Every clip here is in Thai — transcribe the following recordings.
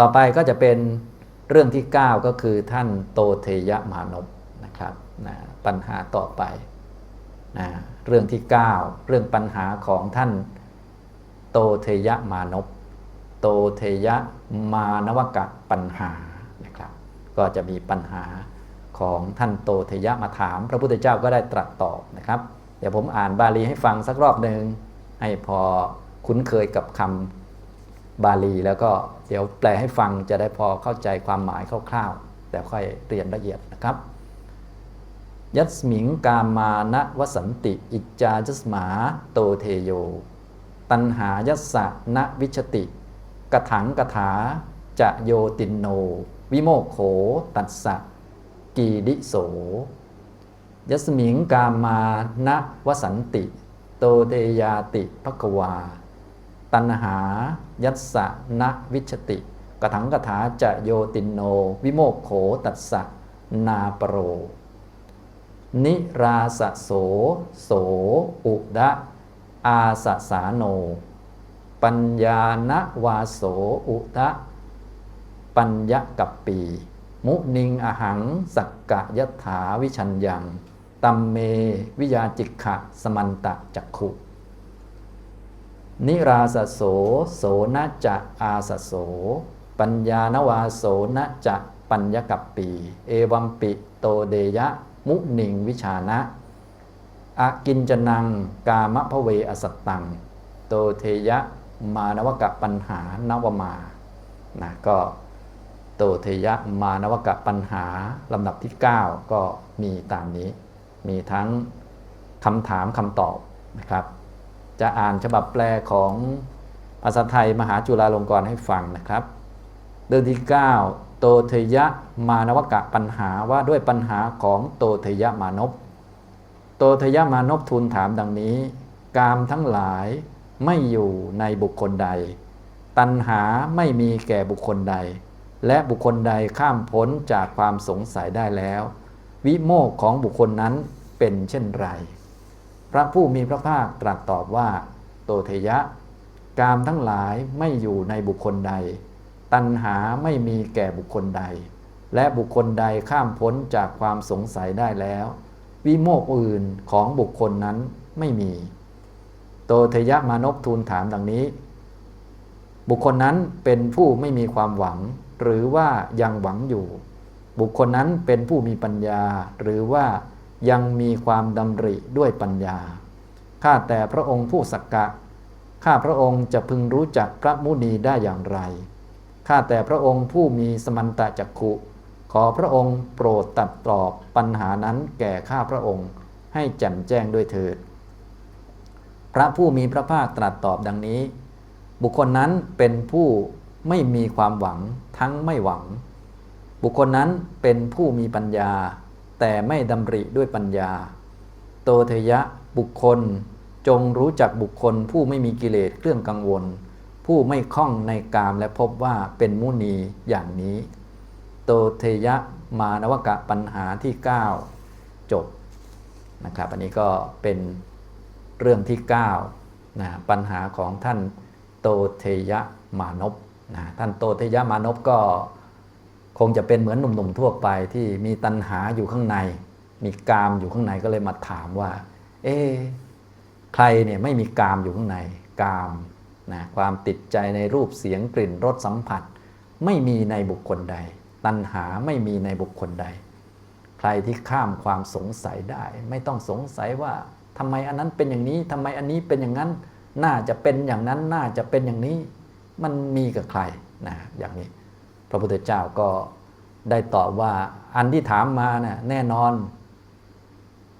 ต่อไปก็จะเป็นเรื่องที่ 9 ก็คือท่านโตเทยมานพนะครับนะปัญหาต่อไปนะเรื่องที่ 9 เรื่องปัญหาของท่านโตเทยมานพโตเทยมานวกะปัญหานะครับก็จะมีปัญหาของท่านโตเทยะมาถาม พระพุทธเจ้าก็ได้ตรัสตอบนะครับ เดี๋ยวผมอ่านบาลีให้ฟังสักรอบหนึ่งให้พอคุ้นเคยกับคำ บาลี แล้วก็เดี๋ยวแปลให้ฟังจะได้พอเข้าใจความหมายคร่าวๆ แต่ค่อยเรียนละเอียดนะครับ ยัสมิงกามานะวสันติ อิจจาจัสมาโตเทโย ตันหายัสสะนะวิชติ กถังกถาจะโยตินโน วิโมกโขตัสสะกีดิโส ยัสมิงกามานะวสันติ โตเตยาติภควา ตันหา ยัสสะนะวิชติกถังกถาจะโยตินโน วิโมกโขตัสสะนาปโร นิราสโส โส อุดะ อาสสาโน ปัญญาณวาโส อุดะปัญญกัปปี มุนิงอหัง สักกะยถาวิชัญญัง ตัมเม วิยาจิกขะ สมันตะจักขุ นิราสโสโสนะจะอาสโส ปัญญานวาโสนะจะปัญญกัปปี เอวัมปิโตเดยะ มุนิงวิชานะอากินจนังกามะพะเวอสัตตัง โตเทยะมานวกะปัญหานวมานะก็โตเทยะมานวกะปัญหาลำดับที่ 9 ก็มีตามนี้ มีทั้งคำถามคำตอบนะครับ จะอ่านฉบับแปลของภาษาไทยมหาจุฬาลงกรณ์ให้ฟังนะครับ เรื่องที่ 9 โตเทยะมานวกะปัญหาว่าด้วยปัญหาของโตเทยะมานพโตเทยะมานพทูลถามดังนี้ กามทั้งหลายไม่อยู่ในบุคคลใด ตัณหาไม่มีแก่บุคคลใด และบุคคลใดข้ามพ้นจากความสงสัยได้แล้ว วิโมกของบุคคลนั้นเป็นเช่นไร พระผู้มีพระภาคตรัสตอบว่า โตเทยะ กามทั้งหลายไม่อยู่ในบุคคลใด ตัณหาไม่มีแก่บุคคลใด และบุคคลใดข้ามพ้นจากความสงสัยได้แล้ว วิโมกข์อื่นของบุคคลนั้นไม่มี โตเทยะมานพทูลถามดังนี้ บุคคลนั้นเป็นผู้ไม่มีความหวัง หรือว่ายังหวังอยู่ บุคคลนั้นเป็นผู้มีปัญญาหรือว่า ยังมีความดำริด้วยปัญญา ข้าแต่พระองค์ผู้สักกะ ข้าพระองค์จะพึงรู้จักพระมุนีได้อย่างไร ข้าแต่พระองค์ผู้มีสมันตะจักขุ ขอพระองค์โปรดตัดตอบปัญหานั้นแก่ข้าพระองค์ให้แจ่มแจ้งด้วยเถิด พระผู้มีพระภาคตรัสตอบดังนี้ บุคคลนั้นเป็นผู้ไม่มีความหวังทั้งไม่หวัง บุคคลนั้นเป็นผู้มีปัญญา แต่ไม่ดำริด้วยปัญญา โตเทยะบุคคล จงรู้จักบุคคลผู้ไม่มีกิเลสเครื่องกังวล ผู้ไม่คล้องในกามและพบว่าเป็นมุนีอย่างนี้ โตเทยะมานวกะปัญหาที่ 9 จบนะครับอันนี้ก็เป็นเรื่องที่9นะปัญหาของท่านโตเทยะมานพนะท่านโตเทยะมานพก็ คงจะเป็นเหมือนหนุ่มๆทั่วไปที่มีตัณหาอยู่ข้างใน มีกามอยู่ข้างในก็เลยมาถามว่า เอ๊ใครเนี่ยไม่มีกามอยู่ข้างใน กามนะความติดใจในรูปเสียงกลิ่นรสสัมผัส ไม่มีในบุคคลใด ตัณหาไม่มีในบุคคลใด ใครที่ข้ามความสงสัยได้ ไม่ต้องสงสัยว่าทำไมอันนั้นเป็นอย่างนี้ทำไมอันนี้เป็นอย่างนั้น น่าจะเป็นอย่างนั้นน่าจะเป็นอย่างนี้ มันมีกับใครนะอย่างนี้ พระพุทธเจ้าก็ได้ตอบว่าอันที่ถามมานะ่ะแน่นอน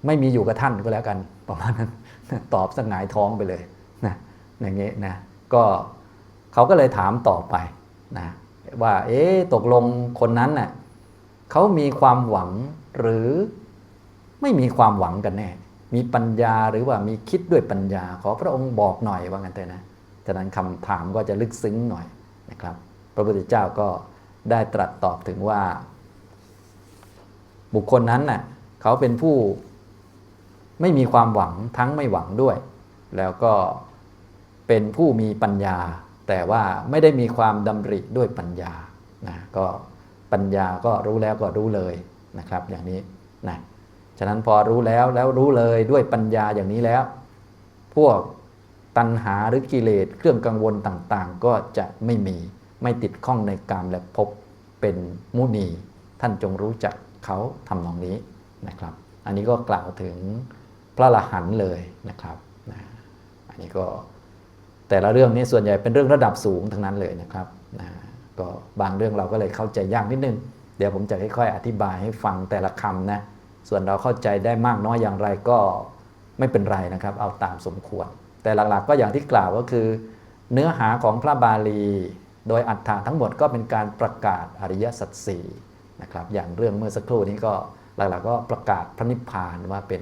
ไม่มีอยู่กับท่านก็แล้วกัน ประมาณนั้นตอบสงายท้องไปเลยนะอย่างนี้นะก็เขาก็เลยถามต่อไปนะว่าเอ๊ตกลงคนนั้นน่ะเขามีความหวังหรือไม่มีความหวังกันแน่ มีปัญญาหรือว่ามีคิดด้วยปัญญา ขอพระองค์บอกหน่อยว่างั้นเถอะนะฉะนั้นคำถามก็จะลึกซึ้งหน่อยนะครับ พระพุทธเจ้าก็ ได้ตรัสตอบถึงว่า บุคคลนั้นน่ะเขาเป็นผู้ไม่มีความหวังทั้งไม่หวังด้วย แล้วก็เป็นผู้มีปัญญา แต่ว่าไม่ได้มีความดำริด้วยปัญญานะก็ปัญญาก็รู้แล้วก็รู้เลยนะครับ อย่างนี้นะฉะนั้นพอรู้แล้วแล้วรู้เลยด้วยปัญญาอย่างนี้แล้ว พวกตัณหาหรือกิเลสเครื่องกังวลต่างๆ ก็จะไม่มี ไม่ติดข้องในกามและภพเป็นมุนี ท่านจงรู้จักเขาทำนองนี้นะครับ อันนี้ก็กล่าวถึงพระอรหันเลยนะครับนะอันนี้ก็แต่ละเรื่องนี้ส่วนใหญ่เป็นเรื่องระดับสูงทั้งนั้นเลยนะครับนะก็บางเรื่องเราก็เลยเข้าใจยากนิดนึง เดี๋ยวผมจะค่อยๆอธิบายให้ฟังแต่ละคำนะส่วนเราเข้าใจได้มากน้อยอย่างไรก็ไม่เป็นไรนะครับ เอาตามสมควร แต่หลักๆก็อย่างที่กล่าวก็คือ เนื้อหาของพระบาลี โดยอัฏฐะทั้งหมดก็เป็นการประกาศอริยสัจสี่นะครับอย่างเรื่องเมื่อสักครู่นี้ก็หลักๆก็ประกาศพระนิพพานว่าเป็น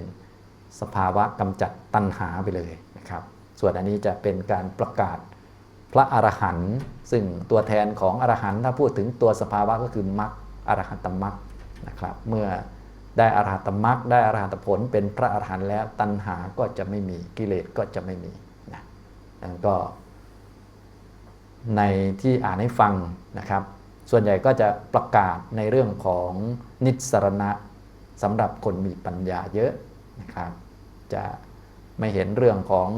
สภาวะกำจัดตัณหาไปเลยนะครับ ส่วนอันนี้จะเป็นการประกาศพระอรหันต์ซึ่งตัวแทนของอรหันต์ถ้าพูดถึงตัวสภาวะก็คือมรรคอรหัตตมรรคนะครับ เมื่อได้อรหัตตมรรคได้อรหัตผลเป็นพระอรหันต์แล้วตัณหาก็จะไม่มีกิเลสก็จะไม่มีนะก็ ในที่อ่านให้ฟังนะครับ ส่วนใหญ่ก็จะประกาศในเรื่องของนิสรณะสำหรับคนมีปัญญาเยอะนะครับ จะไม่เห็นเรื่องของ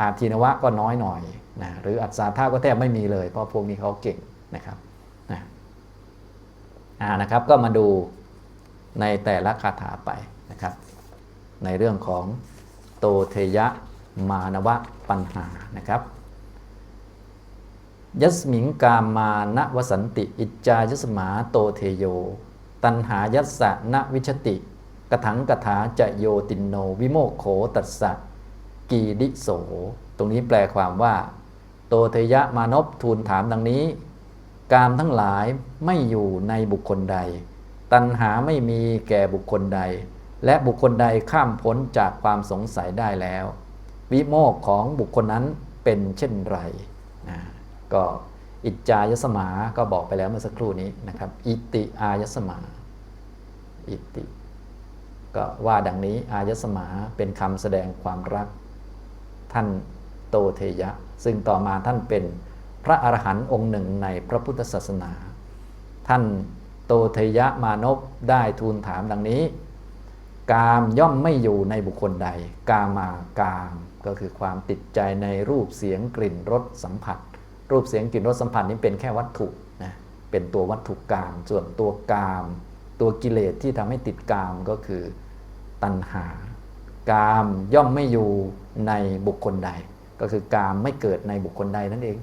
อาทีนวะก็น้อยหน่อยนะหรืออัศาธาก็แทบไม่มีเลย เพราะพวกนี้เขาเก่งนะครับนะอ่านะครับก็มาดูในแต่ละคาถาไปนะครับ ในเรื่องของโตเทยะมานวะปัญหานะครับ ยัสมิงกามานะวสันติ อิจจายัสมาโตเทโย ตันหายัสสะนะวิชติ กถังกถาจะโยตินโน วิโมโขตัสสะกีดิโส ตรงนี้แปลความว่า โตเทยะมานพทูลถามดังนี้ กามทั้งหลายไม่อยู่ในบุคคลใด ตัณหาไม่มีแก่บุคคลใด และบุคคลใดข้ามพ้นจากความสงสัยได้แล้ว วิโมกของบุคคลนั้นเป็นเช่นไรนะ ก็อิจจายสมา ก็บอกไปแล้วเมื่อสักครู่นี้นะครับ อิติอายสมา อิติ ก็ว่าดังนี้อายสมาเป็นคำแสดงความรัก ท่านโตเทยะ ซึ่งต่อมาท่านเป็นพระอรหันต์องค์หนึ่งในพระพุทธศาสนา ท่านโตเทยะมานพได้ทูลถามดังนี้ กามย่อมไม่อยู่ในบุคคลใด กามากาม ก็คือความติดใจในรูปเสียงกลิ่นรสสัมผัส รูปเสียงกลิ่นรสสัมผัสนี้เป็นแค่วัตถุนะเป็นตัววัตถุกาม ส่วนตัวกาม ตัวกิเลสที่ทำให้ติดกามก็คือตัณหา กามย่อมไม่อยู่ในบุคคลใด ก็คือกามไม่เกิดในบุคคลใดนั่นเอง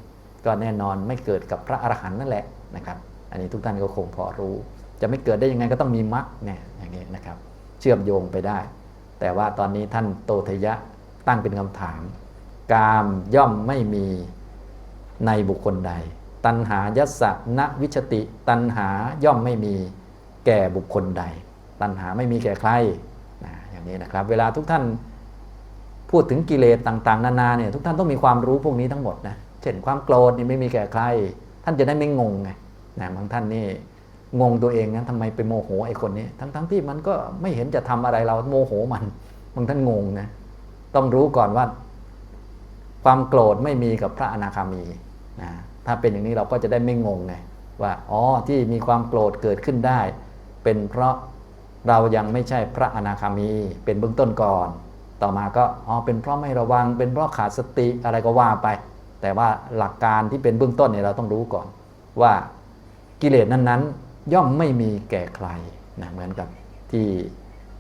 ก็แน่นอนไม่เกิดกับพระอรหันต์นั่นแหละนะครับ อันนี้ทุกท่านก็คงพอรู้ จะไม่เกิดได้ยังไงก็ต้องมีมรรคเนี่ยอย่างนี้นะครับ เชื่อมโยงไปได้ แต่ว่าตอนนี้ท่านโตทยะตั้งเป็นคำถาม กามย่อมไม่มี ในบุคคลใด ตัณหายัสสะณวิชติ ตัณหาย่อมไม่มีแก่บุคคลใด ตัณหาไม่มีแก่ใครนะอย่างนี้นะครับ เวลาทุกท่านพูดถึงกิเลสต่างๆ นานาเนี่ยทุกท่านต้องมีความรู้พวกนี้ทั้งหมดนะเช่นความโกรธนี่ไม่มีแก่ใคร ท่านจะได้ไม่งงไงนะบางท่านนี่งงตัวเองนะทำไมไปโมโหไอ้คนนี้ ทั้งๆที่มันก็ไม่เห็นจะทำอะไรเราโมโหมันบางท่านงงนะต้องรู้ก่อนว่า ความโกรธไม่มีกับพระอนาคามี นะถ้าเป็นอย่างนี้เราก็จะได้ไม่งงไงว่าอ๋อที่มีความโกรธเกิดขึ้นได้ เป็นเพราะเรายังไม่ใช่พระอนาคามี เป็นเบื้องต้นก่อน ต่อมาก็อ๋อเป็นเพราะไม่ระวัง เป็นเพราะขาดสติอะไรก็ว่าไป แต่ว่าหลักการที่เป็นเบื้องต้นเนี่ยเราต้องรู้ก่อน ว่ากิเลสนั้นๆ ย่อมไม่มีแก่ใครนะเหมือนกับที่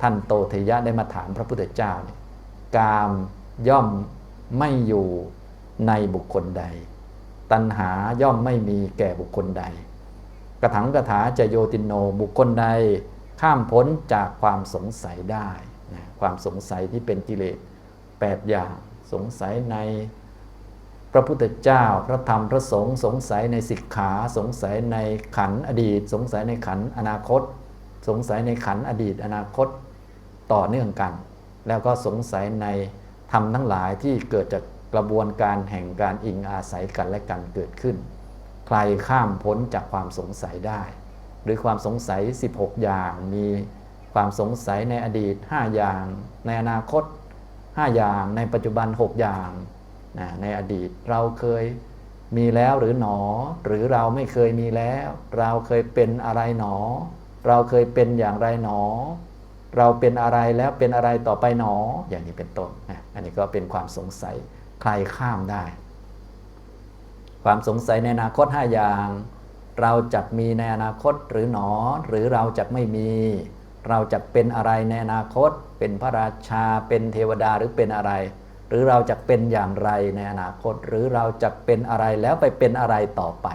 ท่านโตเทยะได้มาถามพระพุทธเจ้าเนี่ยกามย่อมไม่อยู่ในบุคคลใด ตัณหาย่อมไม่มีแก่บุคคลใด กระถังกระถาจะโยตินโนบุคคลใดข้ามพ้นจากความสงสัยได้นะความสงสัยที่เป็นกิเลส8อย่างสงสัยในพระพุทธเจ้า พระธรรม พระสงฆ์ สงสัยในสิกขา สงสัยในขันธ์อดีต สงสัยในขันธ์อนาคต สงสัยในขันธ์อดีต อนาคตต่อเนื่องกัน แล้วก็สงสัยในธรรมทั้งหลายที่เกิดจาก กระบวนการแห่งการอิงอาศัยกันและกันเกิดขึ้น ใครข้ามพ้นจากความสงสัยได้ หรือความสงสัย 16 อย่างมีความสงสัยในอดีต 5 อย่าง ในอนาคต 5 อย่าง ในปัจจุบัน 6 อย่างนะในอดีตเราเคยมีแล้วหรือหนอ หรือเราไม่เคยมีแล้ว เราเคยเป็นอะไรหนอ เราเคยเป็นอย่างไรหนอ เราเป็นอะไรแล้วเป็นอะไรต่อไปหนอ อย่างนี้เป็นต้นนะอันนี้ก็เป็นความสงสัย ใครข้ามได้ ความสงสัยในอนาคต5อย่าง เราจะมีในอนาคตหรือหนอ หรือเราจะไม่มี เราจะเป็นอะไรในอนาคต เป็นพระราชา เป็นเทวดาหรือเป็นอะไร หรือเราจะเป็นอย่างไรในอนาคต หรือเราจะเป็นอะไรแล้วไปเป็นอะไรต่อไป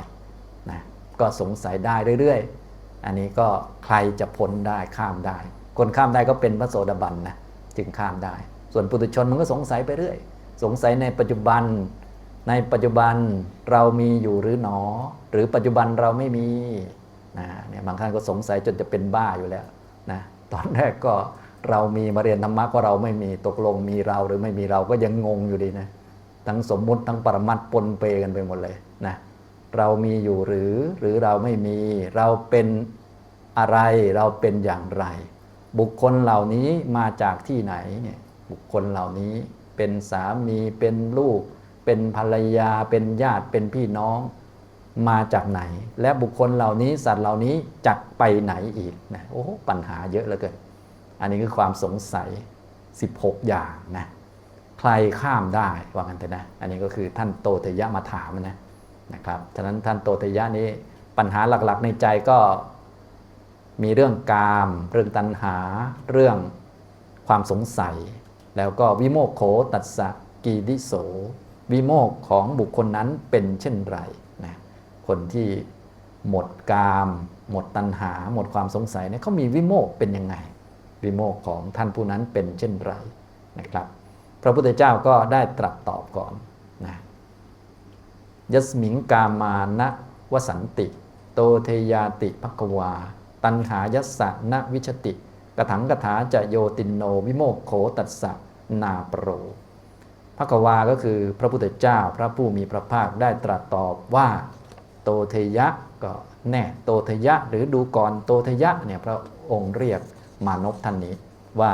นะก็สงสัยได้เรื่อยๆ อันนี้ก็ใครจะพ้นได้ข้ามได้ คนข้ามได้ก็เป็นพระโสดาบันนะจึงข้ามได้ ส่วนปุถุชนมันก็สงสัยไปเรื่อย สงสัยในปัจจุบัน ในปัจจุบันเรามีอยู่หรือหนอ หรือปัจจุบันเราไม่มีนะเนี่ยบางท่านก็สงสัยจนจะเป็นบ้าอยู่แล้วนะตอนแรกก็เรามีมาเรียนธรรมะก็เราไม่มีตกลงมีเราหรือไม่มีเราก็ยังงงอยู่ดีนะทั้งสมมุติทั้งปรมัตถ์ปนเปกันไปหมดเลยนะเรามีอยู่หรือหรือเราไม่มี เราเป็นอะไรเราเป็นอย่างไร บุคคลเหล่านี้มาจากที่ไหนเนี่ยบุคคลเหล่านี้ เป็นสามีเป็นลูก เป็นภรรยา เป็นญาติเป็นพี่น้องมาจากไหน และบุคคลเหล่านี้สัตว์เหล่านี้จักไปไหนอีกนะโอ้ปัญหาเยอะเหลือเกินอันนี้คือความสงสัย 16 อย่างนะใครข้ามได้ว่ากันเถอะนะ อันนี้ก็คือท่านโตเทยะมาถามนะนะครับฉะนั้นท่านโตเทยะนี้ปัญหาหลักๆในใจก็มีเรื่องกาม เรื่องตัณหา เรื่องความสงสัย แล้วก็วิโมกโขตัสสะกีดิโส วิโมกของบุคคลนั้นเป็นเช่นไรนะคนที่หมดกาม หมดตัณหา หมดความสงสัยเนี่ยเขามีวิโมกเป็นยังไง วิโมกของท่านผู้นั้นเป็นเช่นไรนะครับ พระพุทธเจ้าก็ได้ตรัสตอบก่อนนะยสมิงกามานะวสันติ โตเทยาติภควา ตันหายัสสะนะวิชติกระถังกถาจะโยตินโนวิโมกโขตัสสะ นาปโรพระกวาก็คือพระพุทธเจ้าพระผู้มีพระภาคได้ตรัสตอบว่า โตเทยะก็แน่โตเทยะหรือดูก่อนโตเทยะเนี่ยพระองค์เรียกมานพท่านนี้ว่า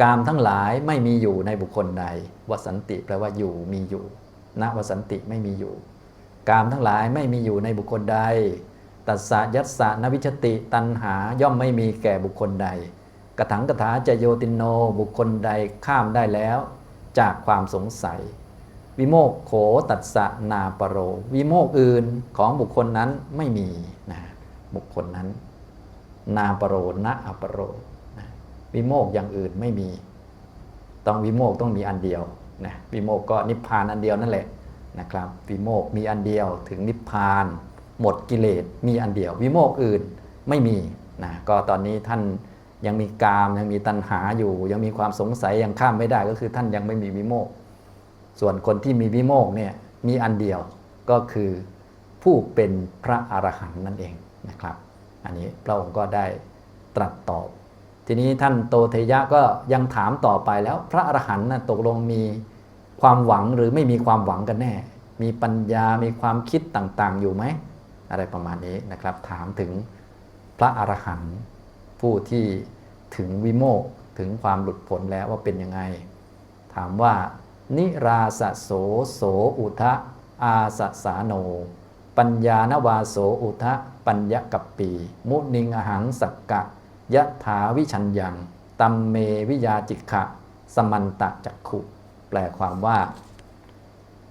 กามทั้งหลายไม่มีอยู่ในบุคคลใดวสันติแปลว่าอยู่มีอยู่ณวสันติไม่มีอยู่ กามทั้งหลายไม่มีอยู่ในบุคคลใด ตัสสะยัสสะนวิชติตันหาย่อมไม่มีแก่บุคคลใด กระถังกระถาจะโยตินโนบุคคลใดข้ามได้แล้ว จากความสงสัย วิโมกโขตัสะนาปโร วิโมกอื่นของบุคคลนั้นไม่มีนะบุคคลนั้น นาปโรนะอปโรนะวิโมกอย่างอื่นไม่มี ต้องวิโมกต้องมีอันเดียวนะวิโมกก็นิพพานอันเดียวนั่นแหละนะครับวิโมกมีอันเดียวถึงนิพพาน หมดกิเลสมีอันเดียว วิโมกอื่นไม่มีนะก็ตอนนี้ท่าน ยังมีกามยังมีตัณหาอยู่ ยังมีความสงสัยยังข้ามไม่ได้ก็คือท่านยังไม่มีวิโมกส่วนคนที่มีวิโมกเนี่ยมีอันเดียวก็คือผู้เป็นพระอรหันต์นั่นเองนะครับ อันนี้พระองค์ก็ได้ตรัสตอบ ทีนี้ท่านโตเทยะก็ยังถามต่อไปแล้วพระอรหันต์นะตกลงมีความหวังหรือไม่มีความหวังกันแน่ มีปัญญามีความคิดต่างๆ อยู่ไหม อะไรประมาณนี้นะครับ ถามถึงพระอรหันต์ ผู้ที่ถึงวิโมกถึงความหลุดพ้นแล้วว่าเป็นยังไง ถามว่า นิราสโสโสอุทะอาสสาโน ปัญญานวาโสอุทะปัญญกัปปี มุนิงอหังสักกะยะถาวิชัญญังตัมเมวิยาจิกขะ สมันตะจักขุ แปลความว่า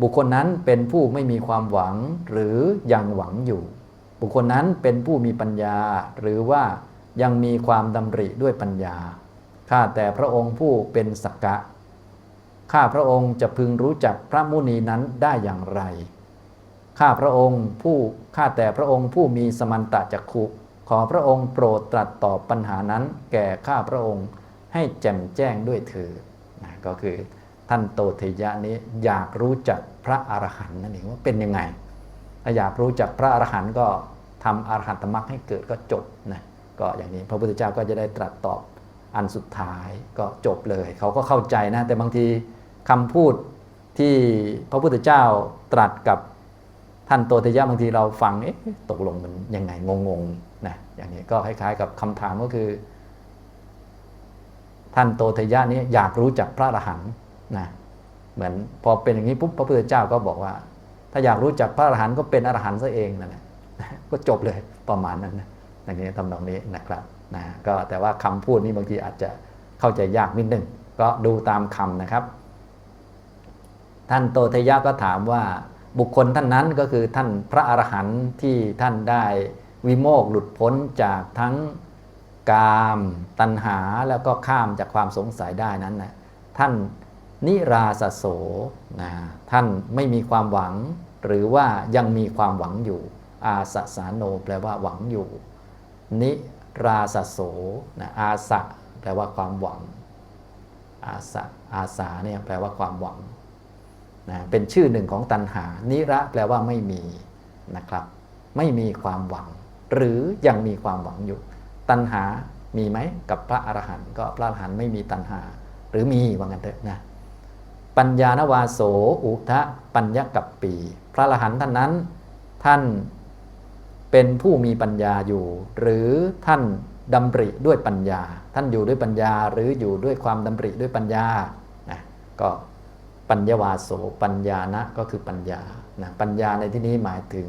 บุคคลนั้นเป็นผู้ไม่มีความหวังหรือยังหวังอยู่ บุคคลนั้นเป็นผู้มีปัญญาหรือว่า ยังมีความดำริด้วยปัญญา ข้าแต่พระองค์ผู้เป็นสักกะ ข้าพระองค์จะพึงรู้จักพระมุนีนั้นได้อย่างไร ข้าพระองค์ผู้ ข้าแต่พระองค์ผู้มีสมันตะจักขุ ขอพระองค์โปรดตรัสตอบปัญหานั้น แก่ข้าพระองค์ให้แจ่มแจ้งด้วยเถิดนะก็คือท่านโตเทยะนี้อยากรู้จักพระอรหันต์นั่นเองว่าเป็นยังไง ถ้าอยากรู้จักพระอรหันต์ก็ทำอรหันตมรรคให้เกิดก็จบนะ ก็อย่างนี้พระพุทธเจ้าก็จะได้ตรัสตอบอันสุดท้ายก็จบเลย เขาก็เข้าใจนะแต่บางทีคำพูดที่พระพุทธเจ้าตรัสกับท่านโตเทยะบางทีเราฟังเอ๊ะตกลงมันยังไงงงๆนะอย่างนี้ก็คล้ายๆกับคำถามก็คือ ท่านโตเทยะนี้อยากรู้จักพระอรหันต์นะเหมือนพอเป็นอย่างนี้ปุ๊บพระพุทธเจ้าก็บอกว่า ถ้าอยากรู้จักพระอรหันต์ก็เป็นอรหันต์ซะเองนั่นแหละก็จบเลยประมาณนั้นนะ อย่างนี้ทำนองนี้นะครับนะก็แต่ว่าคำพูดนี้บางทีอาจจะเข้าใจยากนิดหนึ่งก็ดูตามคำนะครับ ท่านโตทยะก็ถามว่าบุคคลท่านนั้นก็คือท่านพระอรหันต์ที่ท่านได้วิโมกข์หลุดพ้นจากทั้งกาม ตัณหาแล้วก็ข้ามจากความสงสัยได้นั้นนะท่านนิราสโสนะท่านไม่มีความหวัง หรือว่ายังมีความหวังอยู่ อาสสาโนแปลว่าหวังอยู่ นิราสโสนะอาสะแปลว่าความหวัง อาสะอาสาเนี่ยแปลว่าความหวังนะเป็นชื่อหนึ่งของตัณหา นิระแปลว่าไม่มีนะครับ ไม่มีความหวัง หรือยังมีความหวังอยู่ ตัณหามีไหมกับพระอรหันต์ก็พระอรหันต์ไม่มีตัณหา หรือมีว่างั้นเถอะนะปัญญานวาโสอุทะปัญญกับปี พระอรหันต์ท่านนั้น ท่าน เป็นผู้มีปัญญาอยู่ หรือท่านดำริด้วยปัญญา ท่านอยู่ด้วยปัญญาหรืออยู่ด้วยความดำริด้วยปัญญานะก็ปัญญาวาโสปัญญานะก็คือปัญญานะปัญญาในที่นี้หมายถึง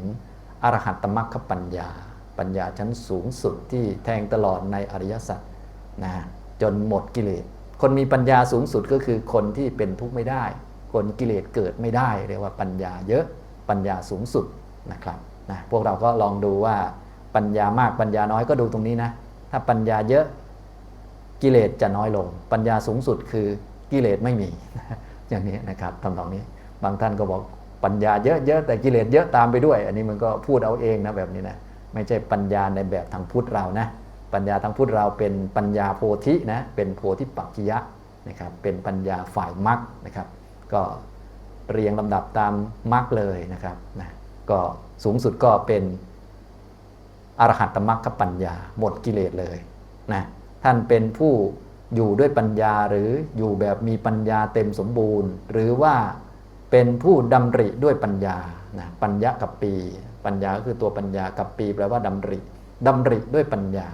อรหัตตมรรคปัญญา ปัญญาชั้นสูงสุดที่แทงตลอดในอริยสัจนะจนหมดกิเลส คนมีปัญญาสูงสุดก็คือคนที่เป็นทุกข์ไม่ได้ คนกิเลสเกิดไม่ได้ เรียกว่าปัญญาเยอะปัญญาสูงสุดนะครับ นะพวกเราก็ลองดูว่าปัญญามากปัญญาน้อยก็ดูตรงนี้นะ ถ้าปัญญาเยอะกิเลสจะน้อยลง ปัญญาสูงสุดคือกิเลสไม่มี อย่างนี้นะครับทำตรงนี้บางท่านก็บอกปัญญาเยอะๆแต่กิเลสเยอะตามไปด้วย อันนี้มันก็พูดเอาเองนะแบบนี้นะไม่ใช่ปัญญาในแบบทางพุทธเรานะปัญญาทางพุทธเราเป็นปัญญาโพธินะเป็นโพธิปัจจยะนะครับเป็นปัญญาฝ่ายมรรคนะครับ ก็เรียงลำดับตามมรรคเลยนะครับนะ ก็สูงสุดก็เป็นอรหัตตมรรคปัญญา หมดกิเลสเลยนะท่านเป็นผู้อยู่ด้วยปัญญาหรืออยู่แบบมีปัญญาเต็มสมบูรณ์ หรือว่าเป็นผู้ดำริด้วยปัญญานะปัญญากับปี ปัญญาก็คือตัวปัญญากับปีแปลว่าดำริดำริด้วยปัญญา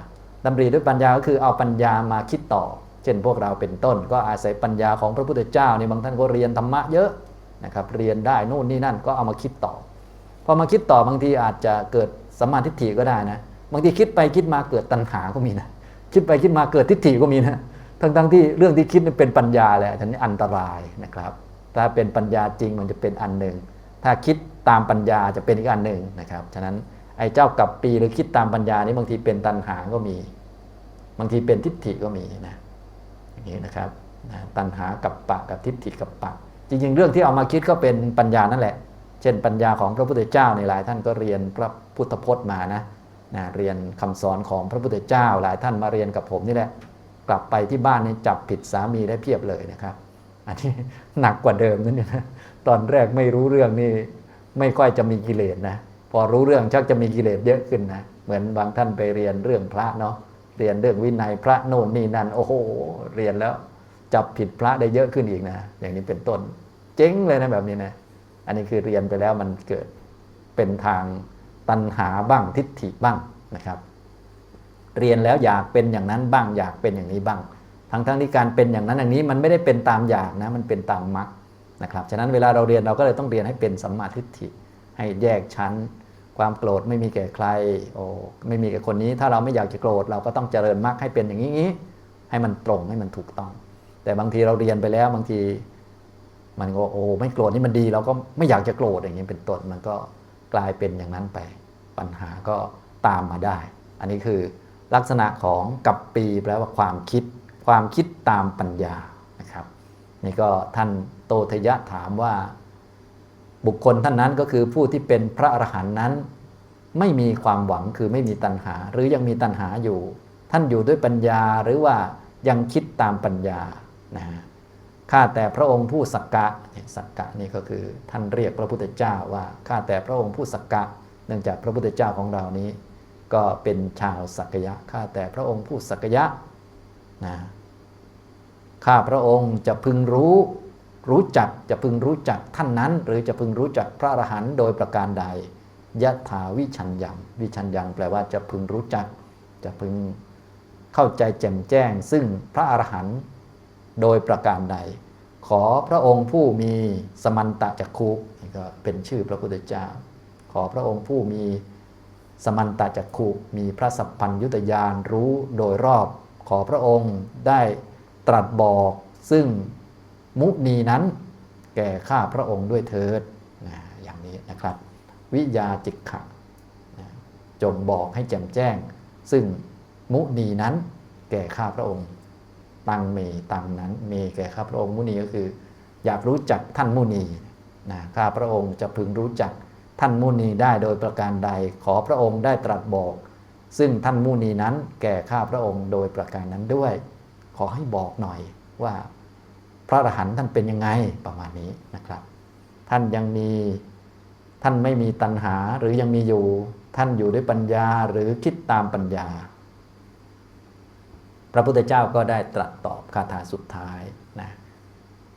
ดำริด้วยปัญญาก็คือเอาปัญญามาคิดต่อ เช่นพวกเราเป็นต้น ก็อาศัยปัญญาของพระพุทธเจ้าเนี่ยบางท่านก็เรียนธรรมะเยอะนะครับเรียนได้นู่นนี่นั่นก็เอามาคิดต่อ พอมาคิดต่อบางทีอาจจะเกิดสัมมาทิฏฐิก็ได้นะ บางทีคิดไปคิดมาเกิดตัณหาก็มีนะ คิดไปคิดมาเกิดทิฏฐิก็มีนะ ทั้งทั้งที่เรื่องที่คิดเป็นปัญญาแหละทันนี้อันตรายนะครับ ถ้าเป็นปัญญาจริงมันจะเป็นอันหนึ่ง ถ้าคิดตามปัญญาจะเป็นอีกอันหนึ่งนะครับ ฉะนั้นไอ้เจ้ากับปีหรือคิดตามปัญญานี้บางทีเป็นตัณหาก็มี บางทีเป็นทิฏฐิก็มีนะอย่างนี้นะครับ ตัณหากับปะกับทิฏฐิกับปะ จริงๆ เรื่องที่เอามาคิดก็เป็นปัญญานั่นแหละ เช่นปัญญาของพระพุทธเจ้าในหลายท่านก็เรียนพระพุทธพจน์มานะนะเรียนคำสอนของพระพุทธเจ้า หลายท่านมาเรียนกับผมนี่แหละ กลับไปที่บ้านนี่จับผิดสามีได้เพียบเลยนะครับ อันนี้หนักกว่าเดิมนั่นเนี่ยนะตอนแรกไม่รู้เรื่องนี่ไม่ค่อยจะมีกิเลสนะพอรู้เรื่องชักจะมีกิเลสเยอะขึ้นนะเหมือนบางท่านไปเรียนเรื่องพระเนาะเรียนเรื่องวินัยพระโน่นนี่นั่นโอ้โหเรียนแล้วจับผิดพระได้เยอะขึ้นอีกนะ อย่างนี้เป็นต้น เจ๊งเลยนะแบบนี้นะ อันนี้คือเรียนไปแล้วมันเกิดเป็นทางตัณหาบ้างทิฏฐิบ้างนะครับ เรียนแล้วอยากเป็นอย่างนั้นบ้างอยากเป็นอย่างนี้บ้าง ทั้งทั้งที่การเป็นอย่างนั้นอย่างนี้มันไม่ได้เป็นตามอยากนะมันเป็นตามมรรคนะครับฉะนั้นเวลาเราเรียนเราก็เลยต้องเรียนให้เป็นสัมมาทิฏฐิให้แยกชั้น ความโกรธไม่มีแก่ใครโอ้ไม่มีแก่คนนี้ ถ้าเราไม่อยากจะโกรธเราก็ต้องเจริญมรรคให้เป็นอย่างนี้ให้มันตรงให้มันถูกต้อง แต่บางทีเราเรียนไปแล้วบางที มันก็โอ้ไม่โกรธนี่มันดีเราก็ไม่อยากจะโกรธอย่างนี้เป็นต้นมันก็กลายเป็นอย่างนั้นไป ปัญหาก็ตามมาได้ อันนี้คือลักษณะของกับปีแปลว่าความคิด ความคิดตามปัญญานะครับ นี่ก็ท่านโตทยะถามว่า บุคคลท่านนั้นก็คือผู้ที่เป็นพระอรหันต์นั้น ไม่มีความหวังคือไม่มีตัณหา หรือยังมีตัณหาอยู่ ท่านอยู่ด้วยปัญญาหรือว่ายังคิดตามปัญญานะฮะ ข้าแต่พระองค์ผู้สักกะเนี่ยสักกะนี่ก็คือท่านเรียกพระพุทธเจ้าว่าข้าแต่พระองค์ผู้สักกะ เนื่องจากพระพุทธเจ้าของเรานี้ ก็เป็นชาวสักยะข้าแต่พระองค์ผู้สักยะนะข้าพระองค์จะพึงรู้รู้จักจะพึงรู้จักท่านนั้น หรือจะพึงรู้จักพระอรหันต์โดยประการใดยะถาวิชัญญังวิชัญญังแปลว่าจะพึงรู้จัก จะพึงเข้าใจแจ่มแจ้ง ซึ่งพระอรหันต์ โดยประการใด ขอพระองค์ผู้มีสมันตะจักคุนี่ก็เป็นชื่อพระพุทธเจ้า ขอพระองค์ผู้มีสมันตะจักคุมีพระสัพพัญยุตยานรู้โดยรอบ ขอพระองค์ได้ตรัสบอกซึ่งมุนีนั้นแก่ข้าพระองค์ด้วยเถิดนะอย่างนี้นะครับ วิยาจิกขะนะจงบอกให้แจ่มแจ้ง ซึ่งมุนีนั้นแก่ข้าพระองค์ ตังเมตังนั้นเมแก่ข้าพระองค์มุนีก็คือ อยากรู้จักท่านมุนีนะข้าพระองค์จะพึงรู้จักท่านมุนีได้โดยประการใด ขอพระองค์ได้ตรัสบอก ซึ่งท่านมุนีนั้นแก่ข้าพระองค์โดยประการนั้นด้วย ขอให้บอกหน่อยว่าพระอรหันต์ท่านเป็นยังไงประมาณนี้นะครับ ท่านยังมีท่านไม่มีตัณหาหรือยังมีอยู่ ท่านอยู่ด้วยปัญญาหรือคิดตามปัญญา พระพุทธเจ้าก็ได้ตรัสตอบคาถาสุดท้ายนะ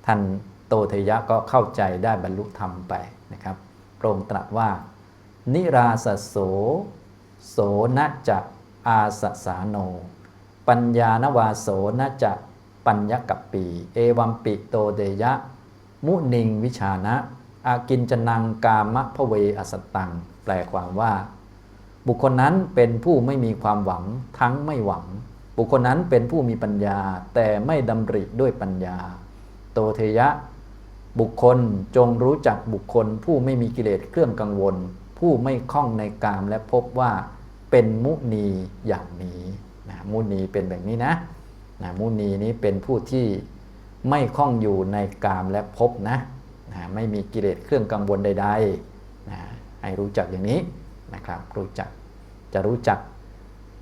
ท่านโตเทยะก็เข้าใจได้บรรลุธรรมไปนะครับพระองค์ตรัสว่า นิราสโส โสนจะอาสสาโน ปัญญานวาโสนจะปัญญกัปปี เอวัมปิโตเดยะ มุนิงวิชานะ อากินจนังกามะพะเวอสตตัง แปลความว่า บุคคลนั้นเป็นผู้ไม่มีความหวังทั้งไม่หวัง บุคคลนั้นเป็นผู้มีปัญญาแต่ไม่ดำริด้วยปัญญา โตเทยะ บุคคลจงรู้จักบุคคล ผู้ไม่มีกิเลสเครื่องกังวล ผู้ไม่คล้องในกามและพบว่าเป็นมุนีอย่างนี้นะมุนีเป็นแบบนี้นะนะมุนีนี้เป็นผู้ที่ไม่คล้องอยู่ในกามและพบนะนะไม่มีกิเลสเครื่องกังวลใดๆนะให้รู้จักอย่างนี้นะครับรู้จักจะรู้จัก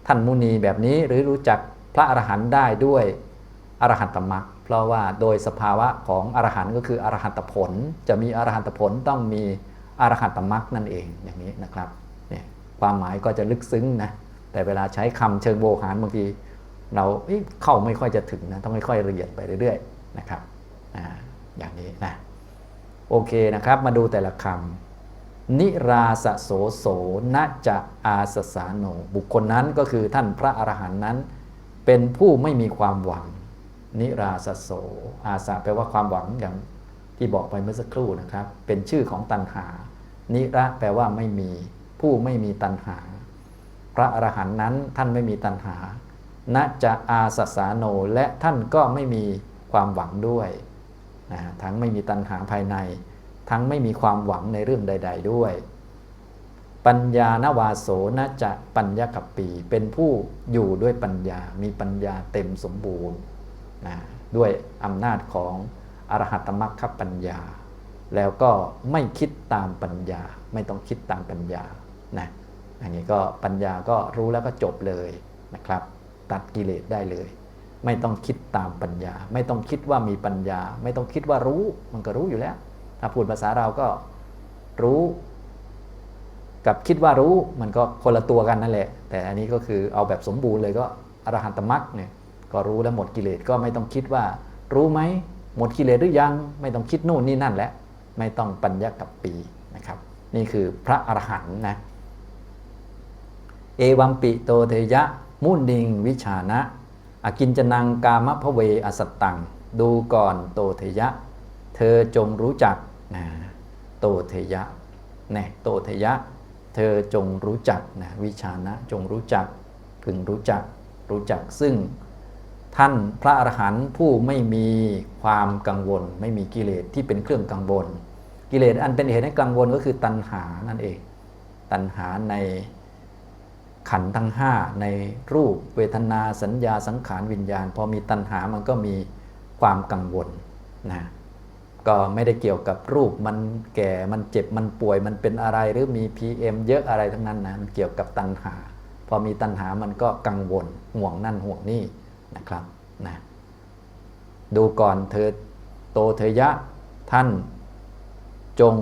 ท่านมุนีแบบนี้หรือรู้จักพระอรหันต์ได้ด้วยอรหันตมรรคเพราะว่าโดยสภาวะของอรหันต์ก็คืออรหันตผล จะมีอรหันตผลต้องมีอรหันตมรรคนั่นเองอย่างนี้นะครับเนี่ยความหมายก็จะลึกซึ้งนะแต่เวลาใช้คำเชิงโบหารบางที เราเเข้าไม่ค่อยจะถึงนะต้องค่อยๆเรียนไปเรื่อยๆนะครับอาอย่างนี้นะโอเคนะครับมาดูแต่ละคำ นิราสโสโสนจะอาสสาโน บุคคลนั้นก็คือท่านพระอรหันต์นั้น เป็นผู้ไม่มีความหวัง นิราสโส อาสะแปลว่าความหวังอย่างที่บอกไปเมื่อสักครู่นะครับ เป็นชื่อของตัณหา นิระแปลว่าไม่มีผู้ไม่มีตัณหา พระอรหันต์นั้นท่านไม่มีตัณหาณจะอาสสาโนและท่านก็ไม่มีความหวังด้วยนะทั้งไม่มีตัณหาภายใน ทั้งไม่มีความหวังในเรื่องใด ๆ ด้วย ปัญญานวาโสนจะปัญญากัปปีเป็นผู้อยู่ด้วยปัญญา มีปัญญาเต็มสมบูรณ์นะด้วยอำนาจของอรหัตมรรคปัญญา แล้วก็ไม่คิดตามปัญญา ไม่ต้องคิดตามปัญญานะอันนี้ก็ปัญญาก็รู้แล้วก็จบเลยนะครับ ตัดกิเลสได้เลย ไม่ต้องคิดตามปัญญา ไม่ต้องคิดว่ามีปัญญา ไม่ต้องคิดว่ารู้มันก็รู้อยู่แล้ว ถ้าพูดภาษาเราก็รู้ กับคิดว่ารู้มันก็คนละตัวกันนั่นแหละ แต่อันนี้ก็คือเอาแบบสมบูรณ์เลยก็อรหันตมรรคเนี่ยก็รู้แล้วหมดกิเลสก็ไม่ต้องคิดว่า รู้ไหมหมดกิเลสหรือยัง ไม่ต้องคิดนู่นนี่นั่นแล้วไม่ต้องปัญญากับปีนะครับ นี่คือพระอรหันต์นะเอวัมปิโตเทยะ มุนิงวิชานะอากินจนังกามะพะเวอสัตตัง ดูก่อนโตเทยะ เธอจงรู้จัก นะโตเทยะเนี่โตเทยะ เธอจงรู้จักนะวิชานะจงรู้จักพึงรู้จักรู้จักซึ่งท่านพระอรหันต์ผู้ไม่มีความกังวล ไม่มีกิเลสที่เป็นเครื่องกังวล กิเลสอันเป็นเหตุให้กังวลก็คือตัณหานั่นเอง ตัณหาในขันธ์ทั้งห้าในรูปเวทนาสัญญาสังขารวิญญาณ พอมีตัณหามันก็มีความกังวลนะ ก็ไม่ได้เกี่ยวกับรูปมันแก่มันเจ็บมันป่วยมันเป็นอะไรหรือมี PM เยอะอะไรทั้งนั้นนะมันเกี่ยวกับตัณหา พอมีตัณหามันก็กังวลห่วงนั่นห่วงนี่นะครับนะดูก่อนเธอโตเทยะท่าน จง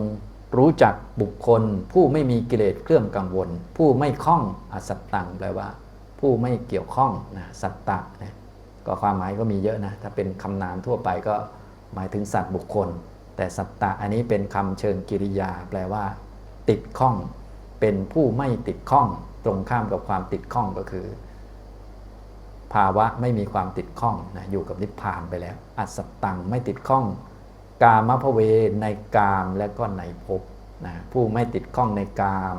รู้จักบุคคล ผู้ไม่มีกิเลสเครื่องกังวล ผู้ไม่คล้องอสัตตังแปลว่า ผู้ไม่เกี่ยวข้องนะสัตตะนะก็ความหมายก็มีเยอะนะถ้าเป็นคำนามทั่วไปก็ หมายถึงสัตว์บุคคล แต่สัตตะอันนี้เป็นคำเชิงกิริยา แปลว่า ติดข้อง เป็นผู้ไม่ติดข้อง ตรงข้ามกับความติดข้องก็คือ ภาวะไม่มีความติดข้องนะอยู่กับนิพพานไปแล้ว อัศตังไม่ติดข้อง กามภเวในกามและก็ในภพนะผู้ไม่ติดข้องในกาม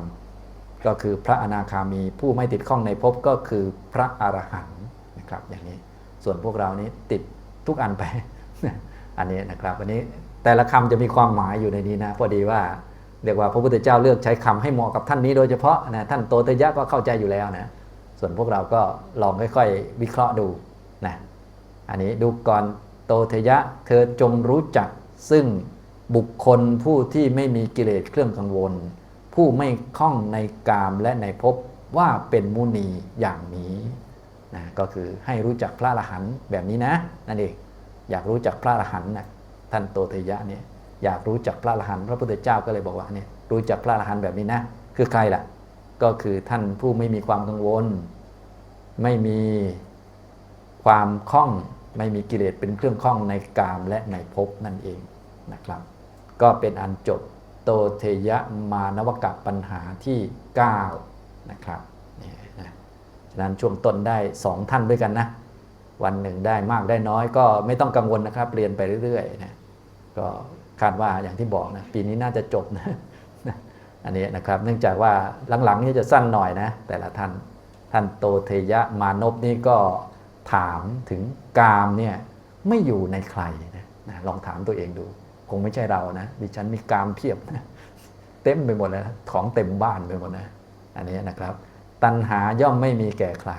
ก็คือพระอนาคามี ผู้ไม่ติดข้องในภพก็คือพระอรหันต์นะครับอย่างนี้ส่วนพวกเรานี้ติดทุกอันไป อันนี้นะครับอันนี้แต่ละคำจะมีความหมายอยู่ในนี้นะพอดีว่าเรียกว่าพระพุทธเจ้าเลือกใช้คำให้เหมาะกับท่านนี้โดยเฉพาะนะท่านโตเตยะก็เข้าใจอยู่แล้วนะส่วนพวกเราก็ลองค่อยๆ วิเคราะห์ดูนะอันนี้ดูก่อนโตเทยะ เธอจงรู้จักซึ่งบุคคลผู้ที่ไม่มีกิเลสเครื่องกังวล ผู้ไม่คล้องในกามและในภพว่าเป็นมุนีอย่างนี้นะก็คือให้รู้จักพระอรหันต์แบบนี้นะนั่นเอง อยากรู้จักพระอรหันต์นะท่านโตเทยะเนี่ยอยากรู้จักพระอรหันต์พระพุทธเจ้าก็เลยบอกว่าเนี่ยรู้จักพระอรหันต์แบบนี้นะ คือใครล่ะ ก็คือท่านผู้ไม่มีความกังวล ไม่มีความคล่องไม่มีกิเลสเป็นเครื่องคล่องในกามและในภพนั่นเองนะครับ ก็เป็นอันจบโตเทยะมานวกะปัญหาที่9นะครับนี่นะฉะนั้นช่วงต้นได้สองท่านด้วยกันนะ วันหนึ่งได้มากได้น้อยก็ไม่ต้องกังวลนะครับ เรียนไปเรื่อยๆนะก็คาดว่าอย่างที่บอกนะปีนี้น่าจะจบนะอันนี้นะครับเนื่องจากว่าหลังๆนี่จะสั้นหน่อยนะแต่ละท่านท่านโตเทยะมานพนี่ก็ถามถึงกามเนี่ยไม่อยู่ในใครนะนะลองถามตัวเองดู คงไม่ใช่เรานะดิฉันมีกามเพียบนะเต็มไปหมดเลยนะของเต็มบ้านไปหมดนะอันนี้นะครับ ตัณหาย่อมไม่มีแก่ใคร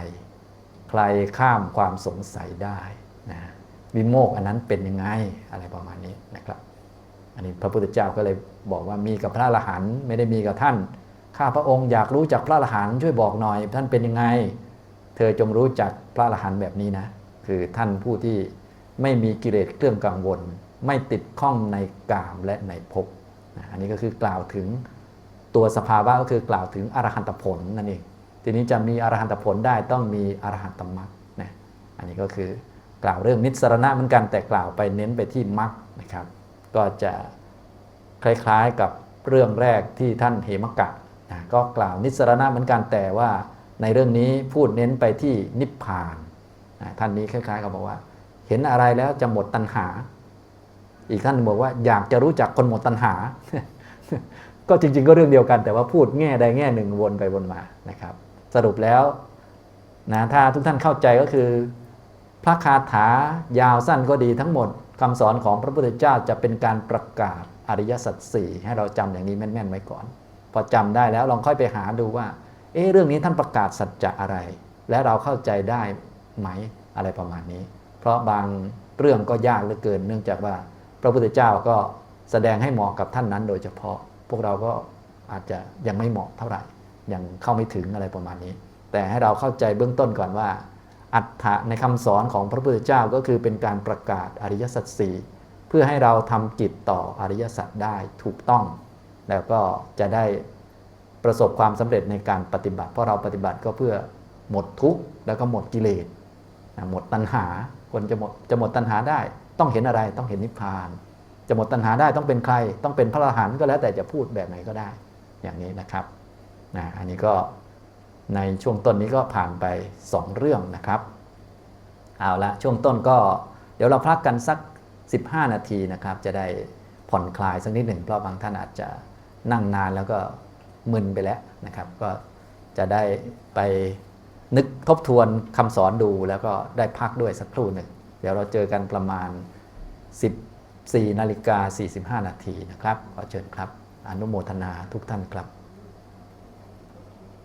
ใครข้ามความสงสัยได้นะวิโมกข์อันนั้นเป็นยังไงอะไรประมาณนี้นะครับ อันนี้พระพุทธเจ้าก็เลยบอกว่ามีกับพระอรหันต์ไม่ได้มีกับท่าน ข้าพระองค์อยากรู้จักพระอรหันต์ช่วยบอกหน่อย ท่านเป็นยังไง เธอจงรู้จักพระอรหันต์แบบนี้นะ คือท่านผู้ที่ไม่มีกิเลสเครื่องกังวล ไม่ติดข้องในกามและในภพอันนี้ก็คือกล่าวถึงตัวสภาวะก็คือกล่าวถึงอรหันตผลนั่นเอง ทีนี้จะมีอรหันตผลได้ต้องมีอรหันตมรรคนะอันนี้ก็คือกล่าวเรื่องนิสรณะเหมือนกันแต่กล่าวไปเน้นไปที่มรรคนะครับ ก็จะคล้ายๆกับเรื่องแรกที่ท่านเหมกะนะก็กล่าวนิสรณะเหมือนกันแต่ว่าในเรื่องนี้พูดเน้นไปที่นิพพานนะท่านนี้คล้ายๆกับบอกว่า เห็นอะไรแล้วจะหมดตัณหา อีกท่านบอกว่าอยากจะรู้จักคนหมดตัณหา ก็จริง ๆ ก็เรื่องเดียวกัน แต่ว่าพูดแง่ใดแง่หนึ่งวนไปวนมานะครับ สรุปแล้วนะถ้าทุกท่านเข้าใจก็คือ พระคาถายาวสั้นก็ดีทั้งหมดคำสอนของพระพุทธเจ้าจะเป็นการประกาศอริยสัจสี่ให้เราจำอย่างนี้แม่นๆไว้ก่อน พอจำได้แล้วลองค่อยไปหาดูว่า เอ๊ะเรื่องนี้ท่านประกาศสัจจะอะไร และเราเข้าใจได้ไหมอะไรประมาณนี้ เพราะบางเรื่องก็ยากเหลือเกิน เนื่องจากว่าพระพุทธเจ้าก็แสดงให้เหมาะกับท่านนั้นโดยเฉพาะ พวกเราก็อาจจะยังไม่เหมาะเท่าไหร่ ยังเข้าไม่ถึงอะไรประมาณนี้ แต่ให้เราเข้าใจเบื้องต้นก่อนว่า อัฏฐะในคำสอนของพระพุทธเจ้าก็คือเป็นการประกาศอริยสัจสี่เพื่อให้เราทำกิจต่ออริยสัจได้ถูกต้อง แล้วก็จะได้ประสบความสำเร็จในการปฏิบัติ เพราะเราปฏิบัติก็เพื่อหมดทุกข์แล้วก็หมดกิเลสหมดตัณหาคนจะหมดจะหมดตัณหาได้ ต้องเห็นอะไรต้องเห็นนิพพาน จะหมดตัณหาได้ต้องเป็นใคร ต้องเป็นพระอรหันต์ก็แล้วแต่จะพูดแบบไหนก็ได้ อย่างนี้นะครับ นะอันนี้ก็ในช่วงต้นนี้ก็ผ่านไป 2 เรื่องนะครับ เอาละช่วงต้นก็เดี๋ยวเราพักกันสัก 15 นาทีนะครับ จะได้ผ่อนคลายสักนิดหนึ่งเพราะบางท่านอาจจะนั่งนานแล้วก็มึนไปแล้วนะครับ ก็จะได้ไปนึกทบทวนคำสอนดูแล้วก็ได้พักด้วยสักครู่หนึ่ง เดี๋ยวเราเจอกันประมาณ 14นาฬิกา45 นาทีนะครับ ขอเชิญครับ อนุโมทนาทุกท่านครับ